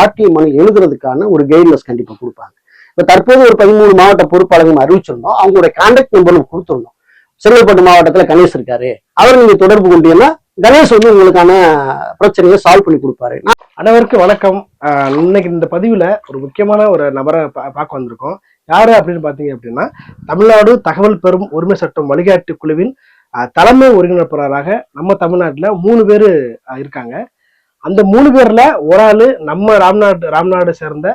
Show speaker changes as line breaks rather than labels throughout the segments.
RTO மனு எழுதுறதுக்கான ஒரு guidelines கண்டிப்பாக கொடுப்பாங்க. இப்போ தற்போது ஒரு பதிமூணு மாவட்ட பொறுப்பாளர்கள் அறிவிச்சிருந்தோம். அவங்களுடைய கான்டாக்ட் நம்பர் நம்ம கொடுத்துருந்தோம். செங்கல்பட்டு மாவட்டத்தில் கணேஷ் இருக்காரு. அவர் நீங்க தொடர்பு கொண்டீங்கன்னா கணேஷ் வந்து உங்களுக்கான பிரச்சனையை சால்வ் பண்ணி கொடுப்பாரு.
அனைவருக்கும் வணக்கம். ஆஹ் இன்னைக்கு இந்த பதிவில் ஒரு முக்கியமான ஒரு நபரை பார்க்க வந்திருக்கோம். யாரு அப்படின்னு பார்த்தீங்க அப்படின்னா தமிழ்நாடு தகவல் பெறும் உரிமை சட்டம் வழிகாட்டு குழுவின் தலைமை ஒருங்கிணைப்பாளராக நம்ம தமிழ்நாட்டில் மூணு பேர் இருக்காங்க. அந்த மூணு பேர்ல ஒரு ஆளு நம்ம ராம்நாடு ராம்நாடு சேர்ந்த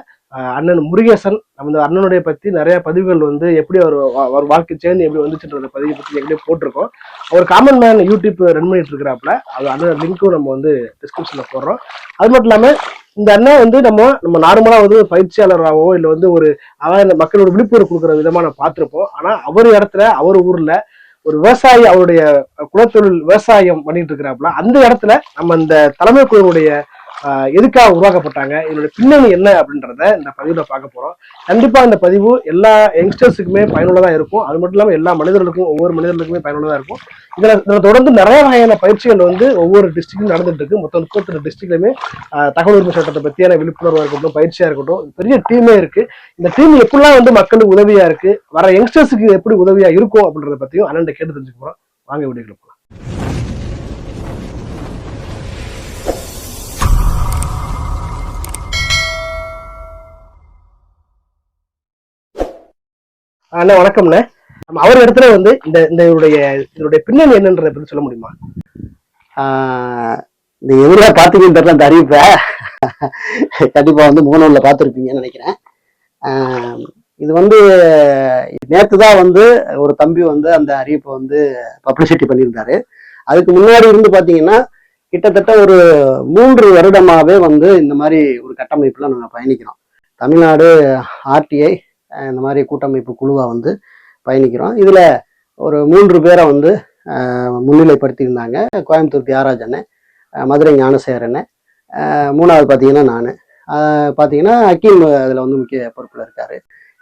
அண்ணன் முருகேசன் நம்ம அண்ணனுடைய பத்தி நிறைய பதிவுகள் வந்து எப்படி அவர் அவர் வாழ்க்கை சேர்ந்து எப்படி வந்துச்சுன்ற பதிவை பத்தி எங்கேயே போட்டிருக்கோம். அவர் காமன் மேன் யூடியூப் ரன் பண்ணிட்டு இருக்கிறாப்புல. அது அண்ணன் லிங்க்கும் நம்ம வந்து டிஸ்கிரிப்ஷன்ல போடுறோம். அது மட்டும் இல்லாம இந்த அண்ணன் வந்து நம்ம நம்ம நார்மலா வந்து பயிற்சியாளராகவோ இல்ல வந்து ஒரு அதாவது மக்களோட விழிப்புணர்வு கொடுக்குற விதமா நம்ம பார்த்திருப்போம். ஆனா அவர் இடத்துல அவர் ஊர்ல ஒரு விவசாயி அவருடைய குலத்தொழில் விவசாயம் பண்ணிட்டு இருக்கிறாப்புல அந்த இடத்துல நம்ம இந்த தலைமை குழுவுடைய எதுக்காக உருவாக்கப்பட்டாங்க? இதனுடைய பின்னணி என்ன அப்படின்றத இந்த பதிவுல பார்க்க போறோம். கண்டிப்பா இந்த பதிவு எல்லா யங்ஸ்டர்ஸுக்குமே பயனுள்ளதா இருக்கும். அது மட்டும் இல்லாமல் எல்லா மனிதர்களுக்கும் ஒவ்வொரு மனிதர்களுக்குமே பயனுள்ளதா இருக்கும். இதுல இதில் தொடர்ந்து நிறைய வகையான பயிற்சிகள் வந்து ஒவ்வொரு டிஸ்ட்ரிக்டும் நடந்துட்டு இருக்கு. மொத்தம் முப்பத்தி டிஸ்ட்ரிக்ட்லயுமே தகவல் உரிமை சட்டத்தை பத்தியான விழிப்புணர்வாக இருக்கட்டும் பயிற்சியா இருக்கட்டும் பெரிய டீமே இருக்கு. இந்த டீம் எப்படிலாம் வந்து மக்களுக்கு உதவியா இருக்கு வர யங்ஸ்டர்ஸுக்கு எப்படி உதவியா இருக்கும் அப்படின்றத பத்தியும் அண்ணன் கேட்டு தெரிஞ்சுக்கிறோம் வாங்க வீடியோக்குள்ள அண்ணா வணக்கம்ண்ணே. நம்ம அவர் இடத்துல வந்து இந்த இந்த இவருடைய இதனுடைய பின்னணி என்னன்றதை பத்தி சொல்ல முடியுமா?
இந்த எதிராக பாத்தீங்கன்னு தெரியல அந்த அறிவிப்பை? கண்டிப்பாக வந்து முகநூலில் பார்த்துருப்பீங்கன்னு நினைக்கிறேன். இது வந்து நேற்று தான் வந்து ஒரு தம்பி வந்து அந்த அறிவிப்பை வந்து பப்ளிசிட்டி பண்ணியிருந்தாரு. அதுக்கு முன்னாடி இருந்து பார்த்தீங்கன்னா கிட்டத்தட்ட ஒரு மூன்று வருடமாகவே வந்து இந்த மாதிரி ஒரு கட்டமைப்பில் நாங்கள் பயணிக்கிறோம். தமிழ்நாடு ஆர்டிஐ இந்த மாதிரி கூட்டமைப்பு குழுவாக வந்து பயணிக்கிறோம். இதில் ஒரு மூன்று பேரை வந்து முன்னிலைப்படுத்தியிருந்தாங்க. கோயம்புத்தூர் தியாகராஜ் அண்ணன் மதுரை ஞானசேகர் அண்ணன் மூணாவது பார்த்தீங்கன்னா நான். பார்த்தீங்கன்னா அக்கீம் அதில் வந்து முக்கிய பொறுப்பில் இருக்கார்.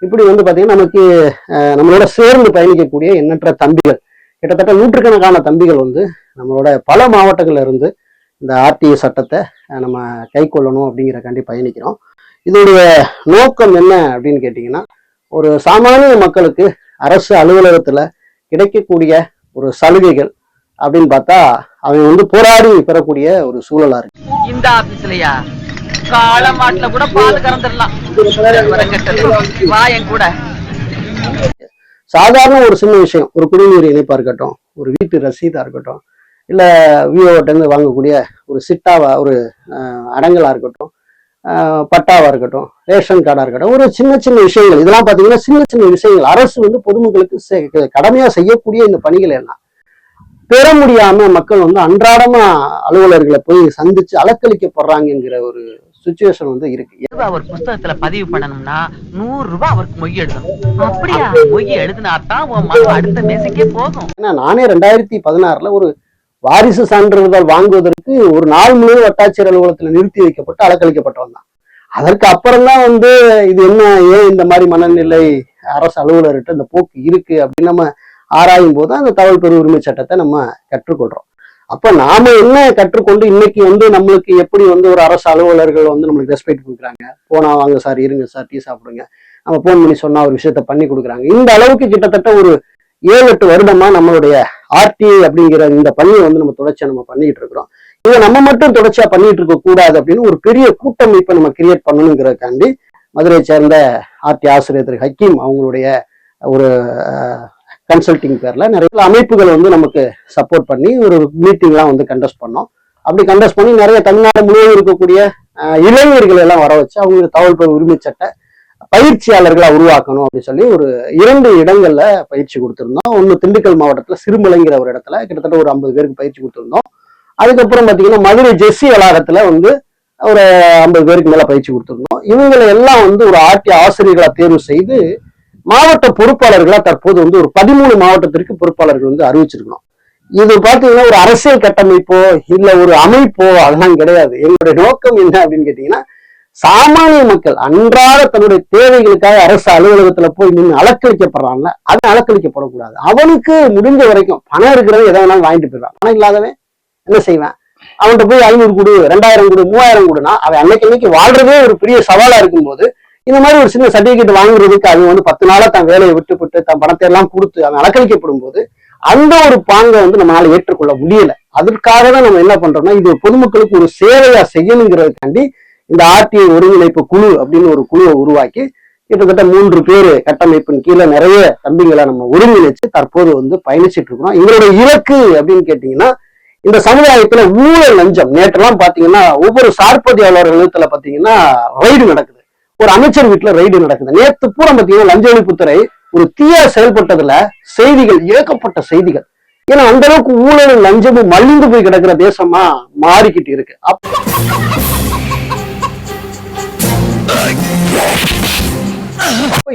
இப்படி வந்து பார்த்தீங்கன்னா நமக்கு நம்மளோட சேர்ந்து பயணிக்கக்கூடிய எண்ணற்ற தம்பிகள் கிட்டத்தட்ட நூற்றுக்கணக்கான தம்பிகள் வந்து நம்மளோட பல மாவட்டங்கள்ல இருந்து இந்த ஆர்டிஓ சட்டத்தை நம்ம கை கொள்ளணும் அப்படிங்கிறக்காண்டி பயணிக்கிறோம். இதோடைய நோக்கம் என்ன அப்படின்னு கேட்டிங்கன்னா ஒரு சாமானிய மக்களுக்கு அரசு அலுவலகத்தில் கிடைக்கக்கூடிய ஒரு சலுகைகள் அப்படின்னு பார்த்தா அவன் வந்து போராடி பெறக்கூடிய ஒரு சூழலா இருக்கு.
இந்த ஆபீஸ்லயா? காளமாட்டுல கூட பால் கறந்துடலாம். கூட.
சாதாரண ஒரு சின்ன விஷயம் ஒரு குடிநீர் இணைப்பா இருக்கட்டும் ஒரு வீட்டு ரசீதா இருக்கட்டும் இல்ல விஓட்ட இருந்து வாங்கக்கூடிய ஒரு சிட்டாவா ஒரு அடங்கலா இருக்கட்டும் அஹ், பட்டாவா இருக்கட்டும் ரேஷன் கார்டா இருக்கட்டும் ஒரு சின்ன சின்ன விஷயங்கள். இதெல்லாம் பாத்தீங்கன்னா சின்ன சின்ன விஷயங்கள். அரசு வந்து பொதுமக்களுக்கு செ- கடமையா செய்யக்கூடிய இந்த பணிகள் எல்லாம். பெற முடியாம மக்கள் வந்து அன்றாடமா அலுவலர்களை போய் சந்திச்சு அலக்களிக்கப்படுறாங்கங்கிற ஒரு சுச்சுவேஷன் வந்து இருக்கு.
ரூபாய் ஒரு புஸ்தகத்துல பதிவு பண்ணணும்னா நூறு ரூபாய் அவருக்கு மொய் எழுதணும். அப்படியா? மொய் எழுதினா தான் அடுத்த மேசைக்கே போகும்.
ஏன்னா நானே ரெண்டாயிரத்தி பதினாறுல ஒரு வாரிசு சான்றிதழ் வாங்குவதற்கு ஒரு நாள் முழுவதும் வட்டாட்சியர் அலுவலகத்தில் நிறுத்தி வைக்கப்பட்டு அலக்களிக்கப்பட்டு வந்தான் அதற்கு அப்புறம் தான் வந்து இது என்ன ஏன் இந்த மாதிரி மனநிலை அரசு அலுவலர்கிட்ட இந்த போக்கு இருக்கு அப்படின்னு நம்ம ஆராயும் போது அந்த தகவல் பெரு உரிமை சட்டத்தை நம்ம கற்றுக்கொள்றோம். அப்ப நாம என்ன கற்றுக்கொண்டு இன்னைக்கு வந்து நம்மளுக்கு எப்படி வந்து ஒரு அரசு அலுவலர்கள் வந்து நம்மளுக்கு ரெஸ்பெக்ட் கொடுக்குறாங்க? போனா வாங்க சார் இருங்க சார் டீ சாப்பிடுங்க. நம்ம போன் பண்ணி சொன்னா ஒரு விஷயத்த பண்ணி கொடுக்குறாங்க. இந்த அளவுக்கு கிட்டத்தட்ட ஒரு ஏழு எட்டு வருடமா நம்மளுடைய ஆர்டிஐ அப்படிங்கிற இந்த பணியை வந்து நம்ம தொடர்ச்சியா நம்ம பண்ணிட்டு இருக்கிறோம். இதை நம்ம மட்டும் தொடர்ச்சியா பண்ணிட்டு இருக்க கூடாது அப்படின்னு ஒரு பெரிய கூட்டமைப்பை நம்ம கிரியேட் பண்ணணுங்கிறதுக்காண்டி மதுரையை சேர்ந்த ஆர்டி ஆசிரியர் திரு ஹக்கீம் அவங்களுடைய ஒரு கன்சல்டிங் பேர்ல நிறைய அமைப்புகள் வந்து நமக்கு சப்போர்ட் பண்ணி ஒரு மீட்டிங்லாம் வந்து கண்டஸ்ட் பண்ணோம். அப்படி கண்டஸ்ட் பண்ணி நிறைய தமிழ்நாடு முழுவதும் இருக்கக்கூடிய இளைஞர்கள் எல்லாம் வர வச்சு அவங்க தகவல் பெறும் உரிமை சட்டை பயிற்சியாளர்களை உருவாக்கணும் அப்படின்னு சொல்லி ஒரு இரண்டு இடங்கள்ல பயிற்சி கொடுத்துருந்தோம். ஒன்று திண்டுக்கல் மாவட்டத்தில் சிறுமலைங்கிற ஒரு இடத்துல கிட்டத்தட்ட ஒரு ஐம்பது பேருக்கு பயிற்சி கொடுத்துருந்தோம். அதுக்கப்புறம் பார்த்தீங்கன்னா மதுரை ஜெஸ்ஸி வளாகத்தில் வந்து ஒரு ஐம்பது பேருக்கு மேலே பயிற்சி கொடுத்துருந்தோம். இவங்களை எல்லாம் வந்து ஒரு ஆட்சி ஆசிரியர்களா தேர்வு செய்து மாவட்ட பொறுப்பாளர்களா தற்போது வந்து ஒரு பதிமூணு மாவட்டத்திற்கு பொறுப்பாளர்கள் வந்து அறிவிச்சிருக்கணும். இது பார்த்தீங்கன்னா ஒரு அரசியல் கட்டமைப்போ இல்லை ஒரு அமைப்போ அதெல்லாம் கிடையாது. எங்களுடைய நோக்கம் என்ன அப்படின்னு கேட்டீங்கன்னா சாமானிய மக்கள் அன்றாட தன்னுடைய தேவைகளுக்காக அரசு அலுவலகத்துல போய் நின்று அலக்களிக்கப்படுறான்ல அது அலக்களிக்கப்படக்கூடாது அவனுக்கு முடிஞ்ச வரைக்கும் பணம் இருக்கிறத எதை வேணாலும் வாங்கிட்டு போயிடுவான். பணம் இல்லாதவன் என்ன செய்வேன்? அவன்கிட்ட போய் ஐநூறு கொடு ரெண்டாயிரம் கொடு மூவாயிரம் கொடுனா அவன் அன்னைக்கு அன்னைக்கு வாழ்றதே ஒரு பெரிய சவாலா இருக்கும்போது இந்த மாதிரி ஒரு சின்ன சர்டிபிகேட் வாங்குறதுக்கு அவன் வந்து பத்து நாளா தன் வேலையை விட்டுப்பட்டு தன் பணத்தை எல்லாம் கொடுத்து அவன் அலக்கழிக்கப்படும் போது அந்த ஒரு பாங்கை வந்து நம்மளால ஏற்றுக்கொள்ள முடியல. அதற்காக தான் நம்ம என்ன பண்றோம்னா இது பொதுமக்களுக்கு ஒரு சேவையா செய்யணுங்கிறதுக்காண்டி இந்த ஆர்டிஐ ஒருங்கிணைப்பு குழு அப்படின்னு ஒரு குழுவை உருவாக்கி கிட்டத்தட்ட மூன்று பேர் கட்டமைப்பின் கீழே நிறைய தம்பிங்களை நம்ம ஒருங்கிணைச்சு தற்போது வந்து பயணிச்சிட்டு இருக்கிறோம். எங்களுடைய இலக்கு அப்படின்னு கேட்டீங்கன்னா இந்த சமுதாயத்துல ஊழல் லஞ்சம். நேற்றெல்லாம் பாத்தீங்கன்னா ஒவ்வொரு சார்பதியாளர் நிலையத்துல பாத்தீங்கன்னா ரைடு நடக்குது. ஒரு அமைச்சர் வீட்டுல ரைடு நடக்குது. நேத்து பூரா பாத்தீங்கன்னா லஞ்ச ஒழிப்புத்துறை ஒரு தீய செயல்பட்டதுல செய்திகள் ஏகப்பட்ட செய்திகள். ஏன்னா அந்த அளவுக்கு ஊழலும் லஞ்சமும் மலிந்து போய் கிடக்கிற தேசமா மாறிக்கிட்டு இருக்கு. அப்ப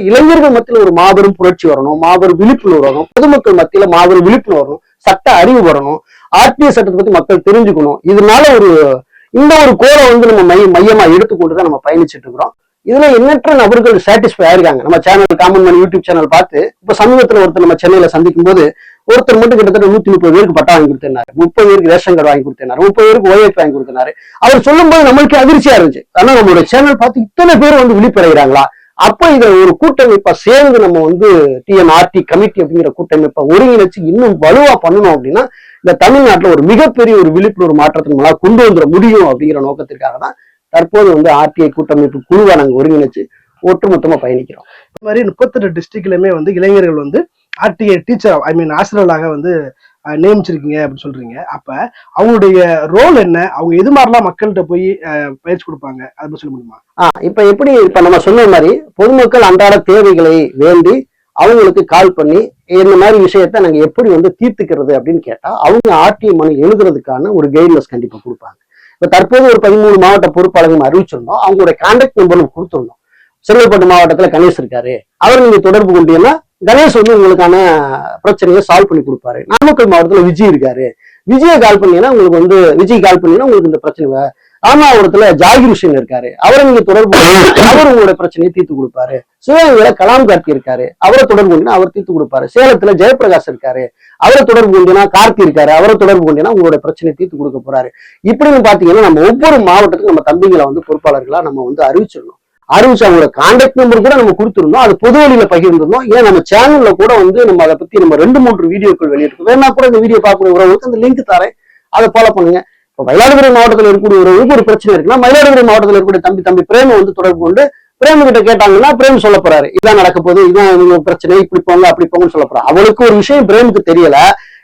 இளைஞர்கள் மத்தியில ஒரு மாபெரும் புரட்சி வரணும் மாபெரும் விழிப்புணர்வு வரணும் பொதுமக்கள் மத்தியில மாபெரும் விழிப்புணர்வு வரணும் சட்ட அறிவு வரணும் ஆர்டிஐ சட்டத்தை பத்தி மக்கள் தெரிஞ்சுக்கணும். இதனால ஒரு இந்த ஒரு கோரை வந்து நம்ம மைய மையமா எடுத்துக்கொண்டு தான் நம்ம பயணிச்சுட்டு இருக்கிறோம். இதுல எண்ணற்ற நபர்கள் சாட்டிஸ்ஃபை ஆயிருக்காங்க. நம்ம channel common man YouTube channel பார்த்து இப்ப சமீபத்துல ஒருத்தர் நம்ம சென்னையில சந்திக்கும் போது ஒருத்தர் மட்டும் கிட்டத்தட்ட நூத்தி முப்பது பேருக்கு பட்டா வாங்கி கொடுத்திருந்தாரு. முப்பது பேருக்கு ரேஷன் கார்டு வாங்கி கொடுத்திருந்தாரு. முப்பது பேருக்கு ஓஏபி வாங்கி கொடுத்தாரு அவர் சொல்லும்போது நம்மளுக்கு அதிர்ச்சியா இருந்துச்சு. ஆனா நம்மளுடைய சேனல் பார்த்து இத்தனை பேர் வந்து விழிப்படைகிறாங்களா? அப்ப இதை ஒரு கூட்டமைப்பா சேர்ந்து நம்ம வந்து டிஎன்ஆர்டி கமிட்டி அப்படிங்கிற கூட்டமைப்பை ஒருங்கிணைச்சு இன்னும் வலுவா பண்ணணும் அப்படின்னா இந்த தமிழ்நாட்டுல ஒரு மிகப்பெரிய ஒரு விழிப்புணர்வு மாற்றத்தின் மூலம் கொண்டு வந்துட முடியும் அப்படிங்கிற நோக்கத்திற்காக தான் தற்போது வந்து ஆர்டிஐ கூட்டமைப்பு குழுவை நாங்க ஒருங்கிணைச்சு ஒட்டுமொத்தமா பயணிக்கிறோம்.
இந்த மாதிரி முப்பத்தெட்டு டிஸ்ட்ரிக்ட்லயுமே வந்து இளைஞர்கள் வந்து ஆர்டிஏ டீச்சர் ஐ மீன் ஆசிரியர்களாக வந்து நியமிச்சிருக்கீங்க அப்படின்னு சொல்றீங்க. அப்ப அவங்களுடைய ரோல் என்ன? அவங்க எது மாதிரிலாம் மக்கள்கிட்ட போய் பயிற்சி கொடுப்பாங்க? அதை சொல்ல முடியுமா?
ஆஹ் இப்ப எப்படி இப்ப நம்ம சொன்ன மாதிரி பொதுமக்கள் அன்றாட தேவைகளை வேண்டி அவங்களுக்கு கால் பண்ணி இந்த மாதிரி விஷயத்த நாங்க எப்படி வந்து தீர்த்துக்கிறது அப்படின்னு கேட்டா அவங்க ஆர்டிஐ மனு எழுதுறதுக்கான ஒரு கைட்லைன்ஸ் கண்டிப்பா கொடுப்பாங்க. இப்ப தற்போது ஒரு பதிமூணு மாவட்ட பொறுப்பாளர்கள் அறிவிச்சிருந்தோம். அவங்களுடைய கான்டாக்ட் நம்பர் நம்ம கொடுத்துருந்தோம். செங்கல்பட்டு மாவட்டத்துல கணேஷ் இருக்காரு. அவர் நீங்க தொடர்பு கொண்டீங்கன்னா கணேஷ் வந்து உங்களுக்கான பிரச்சனையை சால்வ் பண்ணி கொடுப்பாரு. நாமக்கல் மாவட்டத்துல விஜய் இருக்காரு. விஜயை கால் பண்ணீங்கன்னா உங்களுக்கு வந்து விஜய் கால் பண்ணீங்கன்னா உங்களுக்கு இந்த பிரச்சனை ராமநாதபுரத்துல ஜாகிர் ஹுசேன் இருக்காரு. அவரை நீங்க தொடர்பு அவர் உங்களோட பிரச்சனையை தீர்த்து கொடுப்பாரு. சிவகங்கையில கலாம் கார்த்தி இருக்காரு. அவரை தொடர்பு கொண்டீங்கன்னா அவர் தீர்த்து கொடுப்பாரு. சேலத்துல ஜெயபிரகாஷ் இருக்காரு. அவரை தொடர்பு கொண்டீங்கன்னா கார்த்தி இருக்காரு. அவரை தொடர்பு கொண்டீங்கன்னா உங்களோட பிரச்சனையை தீர்த்து கொடுக்க போறாரு. இப்படின்னு பாத்தீங்கன்னா நம்ம ஒவ்வொரு மாவட்டத்துக்கும் நம்ம தம்பிகளை வந்து பொறுப்பாளர்களா நம்ம வந்து அறிவிச்சிடணும் அறிவிச்சு அவங்களோட கான்டாக்ட் நம்பர் கூட நம்ம கொடுத்துருந்தோம். அது பொது வழியில பகிர்ந்திருந்தோம். ஏன் நம்ம சேனல்ல கூட வந்து நம்ம அதை பத்தி நம்ம ரெண்டு மூன்று வீடியோக்கள் வெளியிட்டிருக்கோம். வேணா கூட இந்த வீடியோ பார்க்கக்கூடிய உறவுகளுக்கு அந்த லிங்க் தரேன். அதை ஃபாலோ பண்ணுங்க. இப்போ மயிலாடுதுறை மாவட்டத்தில் இருக்கக்கூடிய ஒரு ஒரு பிரச்சனை இருக்குன்னா மயிலாடுதுறை மாவட்டத்தில் இருக்கக்கூடிய தம்பி தம்பி பிரேம வந்து தொடர்பு கொண்டு பிரேம கிட்ட கேட்டாங்கன்னா பிரேம் சொல்ல போறாரு. இதான் நடக்க போகுது இதான் பிரச்சனை இப்படி போங்க அப்படி போங்கன்னு சொல்ல போறாரு. அவளுக்கு ஒரு விஷயம் பிரேமுக்கு தெரியல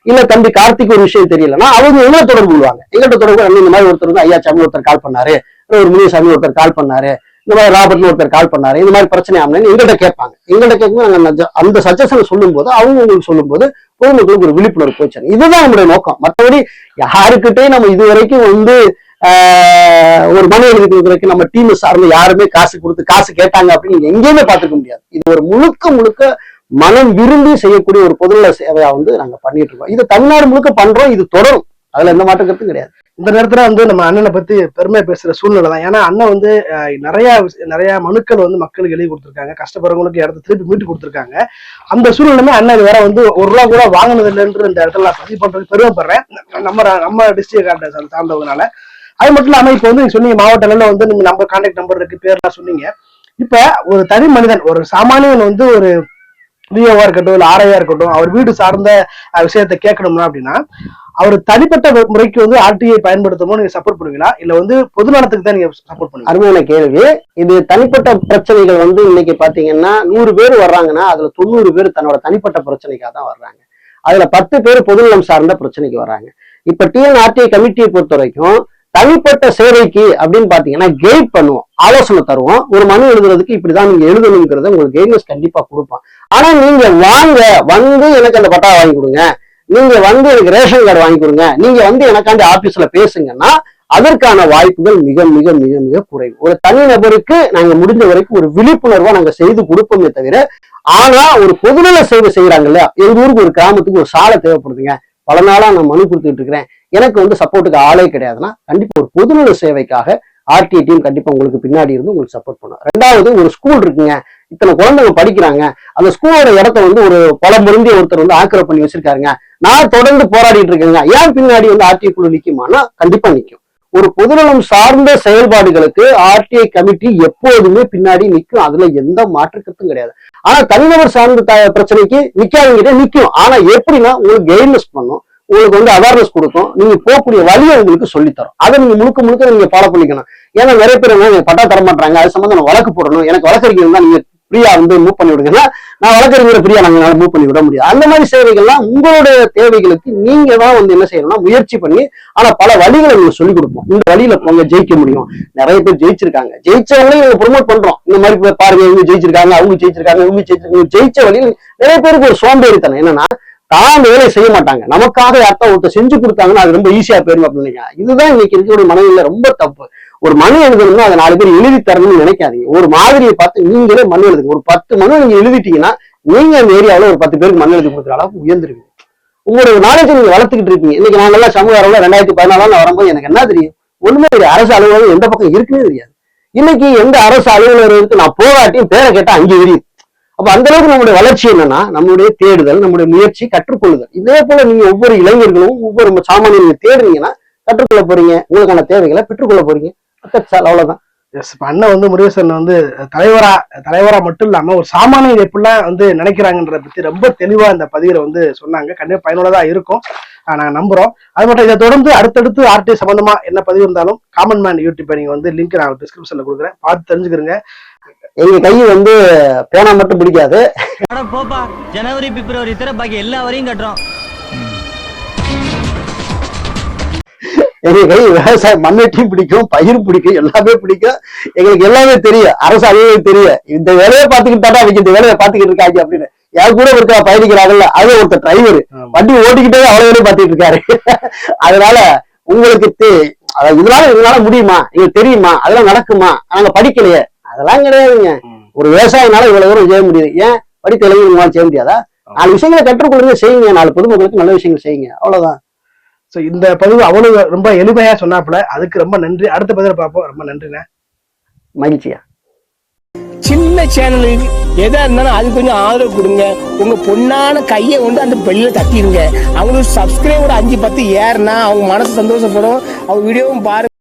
இல்ல தம்பி கார்த்திக் ஒரு விஷயம் தெரியலன்னா அவங்க எங்களை தொடர்பு கொள்வாங்க? எங்கள்கிட்ட தொடர்பு இந்த மாதிரி ஒருத்தர் வந்து ஐயா சாமி ஒருத்தர் கால் பண்ணாரு. ஒரு முனிசாமி ஒருத்தர் கால் பண்ணாரு. இந்த மாதிரி ராபர்ட்னு ஒருத்தர் கால் பண்ணாரு. இந்த மாதிரி பிரச்சனை ஆகணும்னு எங்கள்கிட்ட கேட்பாங்க. எங்கள்கிட்ட கேட்கும்போது நாங்கள் அந்த- அந்த சஜஷனை சொல்லும்போது அவங்க உங்களுக்கு சொல்லும்போது பொதுமக்களுக்கு ஒரு விழிப்புணர்வு போச்சு. இதுதான் நம்மளுடைய நோக்கம். மற்றபடி யாருக்கிட்டையும் நம்ம இது வரைக்கும் வந்து ஆஹ், ஒரு மனு எழுதி கொடுக்குறதுக்கு நம்ம டீம் சார்ந்து யாருமே காசு கொடுத்து காசு கேட்டாங்க அப்படின்னு எங்கேயுமே பார்த்துக்க முடியாது. இது ஒரு முழுக்க முழுக்க மனம் விரும்பி செய்யக்கூடிய ஒரு பொதுநல சேவையா வந்து நாங்க பண்ணிட்டு இருக்கோம். இது தமிழ்நாடு முழுக்க பண்றோம் இது தொடரும். அதுல எந்த மாற்றம் கருத்தும் கிடையாது.
இந்த நேரத்துல வந்து நம்ம அண்ணனை பத்தி பெருமையா பேசுற சூழ்நிலை தான். ஏன்னா அண்ணன் வந்து நிறைய நிறைய மனுக்கள் வந்து மக்களுக்கு எழுதி கொடுத்துருக்காங்க. கஷ்டப்படுறவங்களுக்கு இடத்த திருப்பி மீட்டு கொடுத்துருக்காங்க. அந்த சூழ்நிலையுமே அண்ணன் வேற வந்து ஒரு ரூபா கூட வாங்கினது இல்லைன்ற இந்த இடத்துல நான் பதிவு பண்றது பெருமைப்படுறேன். நம்ம நம்ம டிஸ்ட்ரிக்ட் சார்ந்தவங்கனால. அது மட்டும் இல்லாம இப்போ வந்து சொன்னீங்க மாவட்ட அளவுல வந்து நீங்க நம்பர் கான்டாக்ட் நம்பர் இருக்கு பேர்லாம் சொன்னீங்க. இப்ப ஒரு தனி மனிதன் ஒரு சாமானியன் வந்து ஒரு விஓவா இருக்கட்டும் இல்ல ஆர்ஐயா இருக்கட்டும் அவர் வீடு சார்ந்த விஷயத்த கேட்கணும்னா அப்படின்னா அவர் தனிப்பட்ட முறைக்கு வந்து ஆர்டிஐ பயன்படுத்தணும் நீங்க சப்போர்ட் பண்ணுவீங்களா? இல்ல வந்து பொது நலத்துக்கு தான் நீங்க சப்போர்ட் பண்ணுவீங்க
அருமையான கேள்வி. இது தனிப்பட்ட பிரச்சனைகள் வந்து இன்னைக்கு பாத்தீங்கன்னா நூறு பேர் வர்றாங்கன்னா அதுல தொண்ணூறு பேர் தன்னோட தனிப்பட்ட பிரச்சனைக்காக தான் வர்றாங்க. அதுல பத்து பேர் பொதுநலம் சார்ந்த பிரச்சனைக்கு வர்றாங்க. இப்ப டிஎன்ஆர்டிஐ கமிட்டியை பொறுத்த வரைக்கும் தனிப்பட்ட சேவைக்கு அப்படின்னு பாத்தீங்கன்னா கைட் பண்ணுவோம். ஆலோசனை தருவோம். ஒரு மனு எழுதுறதுக்கு இப்படிதான் நீங்க எழுதணுங்கிறத உங்களுக்கு கைட்னஸ் கண்டிப்பா கொடுப்போம். ஆனா நீங்க வாங்க வந்து எனக்கு அந்த பட்டா வாங்கி கொடுங்க. நீங்க வந்து எனக்கு ரேஷன் கார்டு வாங்கி கொடுங்க. நீங்க வந்து எனக்காண்டி ஆபீஸ்ல பேசுங்கன்னா அதற்கான வாய்ப்புகள் மிக மிக மிக மிக குறைவு. ஒரு தனி நபருக்கு நாங்க முடிஞ்ச வரைக்கும் ஒரு விழிப்புணர்வா நாங்க செய்து கொடுப்போமே தவிர ஆனா ஒரு பொதுநல சேவை செய்யறாங்க இல்லையா? எங்க ஊருக்கு ஒரு கிராமத்துக்கு ஒரு சாலை தேவைப்படுதுங்க. பல நாளா நான் மனு கொடுத்துட்டு இருக்கிறேன். எனக்கு வந்து சப்போர்ட்டுக்கு ஆளே கிடையாதுன்னா கண்டிப்பா ஒரு பொதுநல சேவைக்காக ஆர்டிஐ டீம் கண்டிப்பா உங்களுக்கு பின்னாடி இருந்து உங்களுக்கு சப்போர்ட் பண்ணும். ரெண்டாவது ஒரு ஸ்கூல் இருக்குங்க. இத்தனை குழந்தைங்க படிக்கிறாங்க. அந்த ஸ்கூலோட இடத்த வந்து ஒரு பல முருந்தி ஒருத்தர் வந்து ஆக்கிரமிப்பு பண்ணி வச்சிருக்காருங்க. நான் தொடர்ந்து போராடிட்டு இருக்கேங்க. ஏன் பின்னாடி வந்து ஆர்டிஐ குழு நிற்குமான்னா கண்டிப்பா நிக்கும். ஒரு பொதுநலம் சார்ந்த செயல்பாடுகளுக்கு ஆர்டிஐ கமிட்டி எப்போதுமே பின்னாடி நிக்கும். அதுல எந்த மாற்று கருத்தும் கிடையாது. ஆனா தனிநபர் சார்ந்த த- பிரச்சனைக்கு நிக்காதவங்கிட்ட நிக்கும். ஆனா எப்படின்னா உங்களுக்கு கைட்னஸ் பண்ணும். உங்களுக்கு வந்து அவேர்னஸ் கொடுக்கும். நீங்க போகக்கூடிய வழியை உங்களுக்கு சொல்லித்தரும். அதை நீங்க முழுக்க முழுக்க நீங்க ஃபாலோ பண்ணிக்கணும். ஏன்னா நிறைய பேர் பட்டா தர மாட்டாங்க அது சம்பந்தம் நான் வழக்கு போடணும். எனக்கு வழக்கறிஞர் தான் நீங்க ஃப்ரீயா வந்து மூவ் பண்ணி விடுங்கன்னா நான் வழக்கறிஞர் ஃப்ரீயா நாங்கள் மூவ் பண்ணி விட முடியாது. அந்த மாதிரி சேவைகள்லாம் உங்களுடைய தேவைகளுக்கு நீங்க தான் வந்து என்ன செய்யணும்னா முயற்சி பண்ணி ஆனா பல வழிகளை நீங்க சொல்லிக் கொடுப்போம். இந்த வழியில போங்க ஜெயிக்க முடியும். நிறைய பேர் ஜெயிச்சிருக்காங்க. ஜெயிச்சவங்களையும் நீங்க ப்ரொமோட் பண்றோம். இந்த மாதிரி பாருங்க இவங்க ஜெயிச்சிருக்காங்க அவங்க ஜெயிச்சிருக்காங்க இவங்க ஜெயிச்சிருக்காங்க. ஜெயிச்ச வழியில் நிறைய பேருக்கு ஒரு சோம்பேறித்தனம். என்னன்னா தான் வேலையை செய்ய மாட்டாங்க. நமக்காக யார்த்தா ஒருத்தர் செஞ்சு கொடுத்தாங்கன்னா அது ரொம்ப ஈஸியா போயிடும் அப்படின்னு இதுதான் இன்னைக்கு இருக்கிற மனநிலை. ரொம்ப தப்பு. ஒரு மனு எழுதணும்னா அதை நாலு பேர் எழுதி தரணும்னு நினைக்காதீங்க. ஒரு மாதிரியை பார்த்து நீங்களே மனு எழுதுங்க. ஒரு பத்து மனு நீங்க எழுதிட்டீங்கன்னா நீங்க அந்த ஏரியாவில் ஒரு பத்து பேருக்கு மனு எழுதி கொடுக்குற அளவுக்கு உயர்ந்துருவீங்க உங்களோட நாலேஜ் நீங்க வளர்த்துக்கிட்டு இருப்பீங்க. இன்னைக்கு நாங்கெல்லாம் சமூக அளவில் ரெண்டாயிரத்தி பதினாலாம் நான் வரும்போது எனக்கு என்ன தெரியும்? ஒண்ணுமே தெரியும் அரசு அலுவலகம் எந்த பக்கம் இருக்குன்னே தெரியாது. இன்னைக்கு எந்த அரசு அலுவலருக்கு நான் போராட்டியும் பேரை கேட்டா அங்கே தெரியும் அப்ப அந்த அளவுக்கு நம்மளுடைய வளர்ச்சி என்னன்னா நம்மளுடைய தேடுதல் நம்முடைய முயற்சி கற்றுக்கொள்ளுதல். இதே போல நீங்க ஒவ்வொரு இளைஞர்களும் ஒவ்வொரு சாமானியம் தேடுறீங்கன்னா கற்றுக்கொள்ள போறீங்க. உங்களுக்கான தேவைகளை பெற்றுக்கொள்ள போறீங்க. அவ்வளவுதான்.
எஸ் இப்ப அண்ணன் வந்து முருகேசன் வந்து தலைவரா தலைவரா மட்டும் இல்லாம ஒரு சாமானியர் எப்படிலாம் வந்து நினைக்கிறாங்கன்றத பத்தி ரொம்ப தெளிவா இந்த பதிவுல வந்து சொன்னாங்க. கண்டிப்பா பயனுள்ளதா இருக்கும். நாங்க நம்புறோம். அது மட்டும் இதை தொடர்ந்து அடுத்தடுத்து ஆர்டி சம்பந்தமா என்ன பதிவு இருந்தாலும் காமன் மேன் யூடியூப் நீங்க வந்து லிங்க் நான் டிஸ்கிரிப்ஷன்ல கொடுக்குறேன். பார்த்து தெரிஞ்சுக்கிறீங்க.
எங்க கை வந்து பேனா மட்டும் பிடிக்காது.
அட போப்பா ஜனவரி பிப்ரவரி தர பாக்கி எல்லா வரையும் கட்டுறோம்.
எங்க கை விவசாயம் மண்ணெட்டியும் பிடிக்கும் பயிர் பிடிக்கும் எல்லாமே பிடிக்கும். எங்களுக்கு எல்லாமே தெரியும். அரசு அலுவலகம் தெரியும். இந்த வேலையை பார்த்துக்கிட்டாடா அவங்க இந்த வேலையை பார்த்துக்கிட்டு இருக்காங்க அப்படின்னு. என் கூட இருக்கா பயணிக்கிறாங்கல்ல அது ஒருத்தர் டிரைவர். வண்டி ஓட்டிக்கிட்டே அவ்வளவு வேலையை பார்த்துட்டு இருக்காரு. அதனால உங்களுக்கு அதாவது இதனால இதனால முடியுமா? எங்களுக்கு தெரியுமா? அதெல்லாம் நடக்குமா? நாங்க படிக்கலையே. அதெல்லாம் கிடையாதுங்க. ஒரு விவசாயினால இவ்வளவு தூரம் செய்ய முடியுது. ஏன்? படித்த இளைஞர்களால செய்ய முடியாதா? நாலு விஷயங்களை கற்றுக்கொள்ளுங்க செய்யுங்க. நாலு பொதுமக்களுக்கு நல்ல விஷயங்கள் செய்யுங்க. அவ்வளவுதான்.
சோ இந்த பதிவு அவ்வளவு ரொம்ப எளிமையா சொன்னாப்புல. அதுக்கு ரொம்ப நன்றி. அடுத்த பதில பார்ப்போம். ரொம்ப நன்றிண்ணே.
மகிழ்ச்சியா?
சின்ன சேனலுக்கு எதா இருந்தாலும் அது கொஞ்சம் ஆதரவு கொடுங்க. உங்க பொண்ணான கையை கொண்டு அந்த பெல்லில தட்டிடுங்க அவங்களுக்கு சப்ஸ்கிரைபர் அஞ்சு பத்து ஏறுனா அவங்க மனசு சந்தோஷப்படும். அவங்க வீடியோவும் பாருங்க.